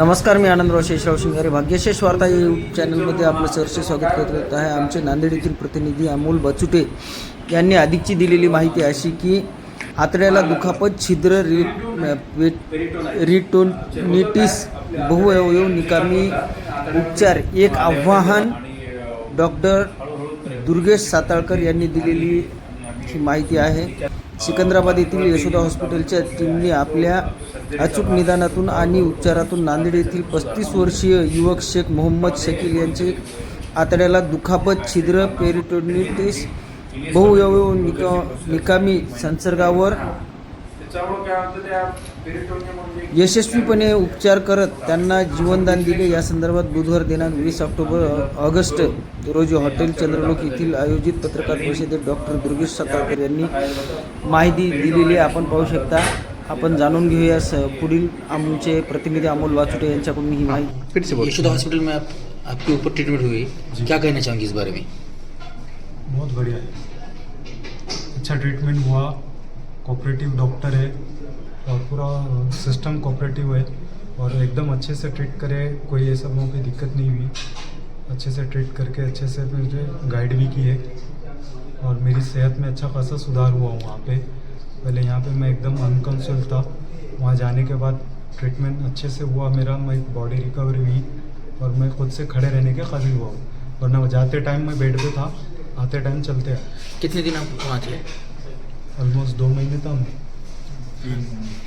नमस्कार मी आनंदराव शेषराव शिंगारे भाग्यशेष वार्ता या यूट्यूब चॅनलमध्ये आपलं सहर्ष स्वागत करत आहे आमचे नांदेड येथील प्रतिनिधी अमोल बचुटे यांनी अधिकची दिलेली माहिती अशी की आतड्याला दुखापत छिद्र रि रिटोनिटिस बहुअवयव निकामी उपचार. एक आव्हान डॉक्टर दुर्गेश साताळकर यांनी दिलेली ही माहिती आहे. सिकंदराबाद येथील यशोदा हॉस्पिटलच्या टीमने आपल्या अचूक निदानातून आणि उपचारातून नांदेड येथील पस्तीस वर्षीय युवक शेख मोहम्मद शकील यांचे आतड्याला दुखापत छिद्र पेरिटोनिटिस बहुयव निका निकामी संसर्गावर यशस्वीपणे उपचार करत त्यांना जीवनदान दिले. या संदर्भात बुधवार दिनांक वीस ऑक्टोबर ऑगस्ट रोजी हॉटेल चंद्रलोक येथील आयोजित पत्रकार परिषदेत डॉक्टर दुर्गेश सातारकर यांनी माहिती दिलेली. आपण पाहू शकता. आपण जाणून घेऊया स- पुढील आमचे प्रतिनिधी अमोल वाचुटे यांच्याकडून ही माहिती. फिर से बोल. यशोदा हॉस्पिटल में आप आपके ऊपर ट्रीटमेंट हुई. क्या कहना चाहेंगे इस बारे में? बहुत बढ़िया. है अच्छा ट्रीटमेंट हुआ. कोऑपरेटिव डॉक्टर है और पूरा सिस्टम कोऑपरेटिव है और एकदम अच्छे से ट्रीट करे, कोई ऐसा वहाँ पे दिक्कत नहीं हुई। अच्छे से ट्रीट करके, अच्छे से मुझे गाइड भी किए और मेरी सेहत में अच्छा खासा सुधार हुआ वहाँ पे। पहले यहाँ पे मैं एकदम अनकंसल्ट था। वहाँ जाने के बाद ट्रीटमेंट अच्छे से हुआ मेरा, मैं बॉडी रिकवरी हुई और मैं खुद से खड़े रहने के काबिल हुआ। वरना जाते टाइम मैं बेड पे था, आते टाइम चलते कितने दिन आप वहाँ थे? ऑलमोस्ट दो महीने था मैं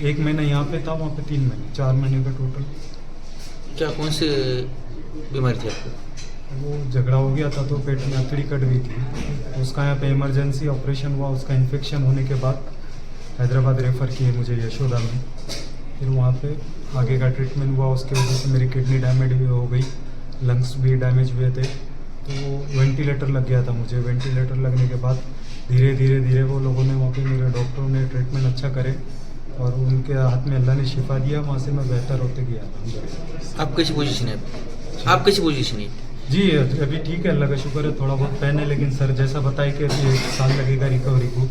एक महीना यहाँ पे था वहाँ पे तीन महीने चार महीने का टोटल क्या कौन से बीमारी थी आपको? वो झगड़ा हो गया था तो पेट में अतड़ी कट गई थी। उसका यहाँ पे इमरजेंसी ऑपरेशन हुआ उसका इन्फेक्शन होने के बाद हैदराबाद रेफ़र किए मुझे यशोदा में फिर वहाँ पे आगे का ट्रीटमेंट हुआ उसके वजह से मेरी किडनी डैमेज भी हो गई लंग्स भी डैमेज हुए थे। तो वेंटिलेटर लग गया था मुझे। वेंटिलेटर लगने के बाद धीरे धीरे धीरे वो लोगों ने वहाँ पे मेरे डॉक्टरों ने ट्रीटमेंट अच्छा करे और उनके हाथ में अल्लाह ने शिफा दिया वहाँ से मैं बेहतर होते गया। था आप कैसी पोजीशन है? आप कैसी पोजीशन है? जी अभी ठीक है अल्लाह का शुक्र है थोड़ा बहुत पेन है लेकिन सर जैसा बताए कि अभी एक साल लगेगा रिकवरी को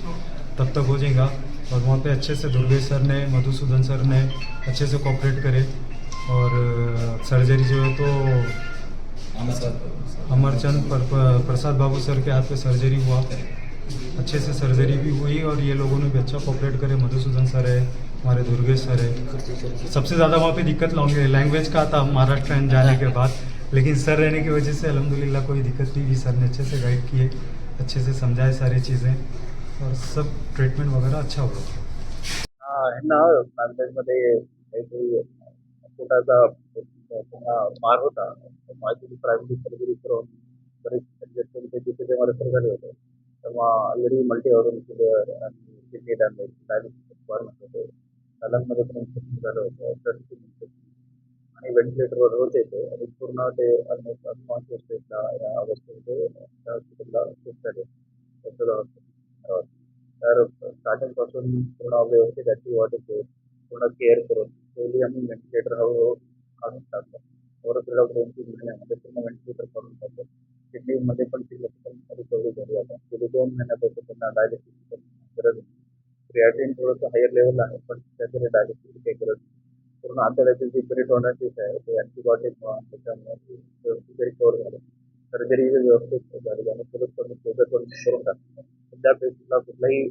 तब तक हो जाएगा। और वहाँ पे अच्छे से दुर्गेश सर ने मधुसूदन सर ने अच्छे से कॉपरेट करे और सर्जरी जो है तो अमरचंद पर, पर, प्रसाद बाबू सर के हाथ पे सर्जरी हुआ। अच्छे से सर्जरी भी हुई और ये लोगों ने भी अच्छा कॉपरेट करे। मधुसूदन सर है हमारे दुर्गेश सर है। सबसे ज़्यादा वहाँ पे दिक्कत लैंग्वेज का था महाराष्ट्र जाने के बाद। लेकिन सर रहने की वजह से अल्हम्दुलिल्लाह कोई दिक्कत नहीं हुई। सर ने अच्छे से गाइड किए अच्छे से समझाए सारी चीज़ें और सब ट्रीटमेंट वगैरह अच्छा हुआ। ह्यांना नांदेडमध्ये काहीतरी पोटाचा त्यांना मार होता. माझी प्रायव्हेट सर्जरी करून बरेच इंजेक्शन ते तिथे तेव्हा रेफर झाले होते. तेव्हा ऑलरेडी मल्टी ऑर्गन फिलर आणि किडनी डॅमेज डायलिसिस रिक्वायरमेंट होते सलांमध्ये पण इन्फेक्शन झालं होतं. ब्लड इन्फेक्शन आणि व्हेंटिलेटरवर होते ते. आणि पूर्ण ते ऑलमोस्ट अनकॉन्शियस स्टेटला या अवस्थेमध्ये त्या हॉस्पिटलला शिफ्ट झाले. यशोदा हॉस्पिटल तर स्टार्टिंगपासून पूर्ण व्यवस्थित त्याची वाटत पूर्ण केअर करून. पहिली आम्ही व्हेंटिलेटर हळूहळू काढून टाकलं ओव्हर पिरियड दोन तीन महिन्यामध्ये पूर्ण व्हेंटिलेटर काढून टाकलं किडनीमध्ये पण सिग्निफिकंट रिकव्हरी झाली आता गेली दोन महिन्यापासून त्यांना डायलिसिसची गरज क्रिएटिन थोडंसं हायर लेवल आहे पण त्याच्याकडे डायलिसिसची काही गरज पूर्ण आतड्यातील जी पेरिटोनायटिस आहे ते अँटीबायोटिक त्याच्यामुळे व्यवस्थित रिकवर झालं. सर्जरी व्यवस्थित झाली आणि परत कमी करून करून टाकलं. त्या पेशंटला कुठलाही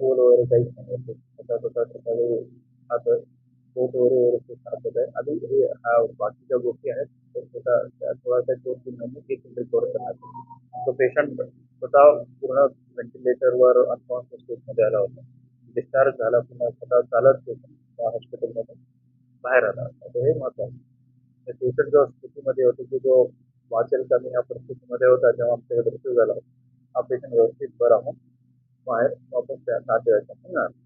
होल वगैरे काहीच नाही. स्वतः स्वतः सकाळी आता पोट वगैरे व्यवस्थित साफ़ होत आहे आणि हे हा बाकीच्या गोष्टी आहेत तर स्वतः त्या थोडासा दोन तीन महिने एक रिकवर करण्यात तो पेशंट स्वतः पूर्ण व्हेंटिलेटरवर अनकॉन्शियस स्टेटमध्ये आला होता डिस्चार्ज झाला पुन्हा स्वतः चालत त्या हॉस्पिटलमधून बाहेर आला तर हे। महत्त्वाचं त्या पेशंट जो स्थितीमध्ये होतो की जो वाचेल कमी ह्या परिस्थितीमध्ये होता जेव्हा आमच्याकडे रिसिव्ह झाला हा पेशंट व्यवस्थित बरा होऊन बाहेर वापस त्या नातेवाईकांना मिळाला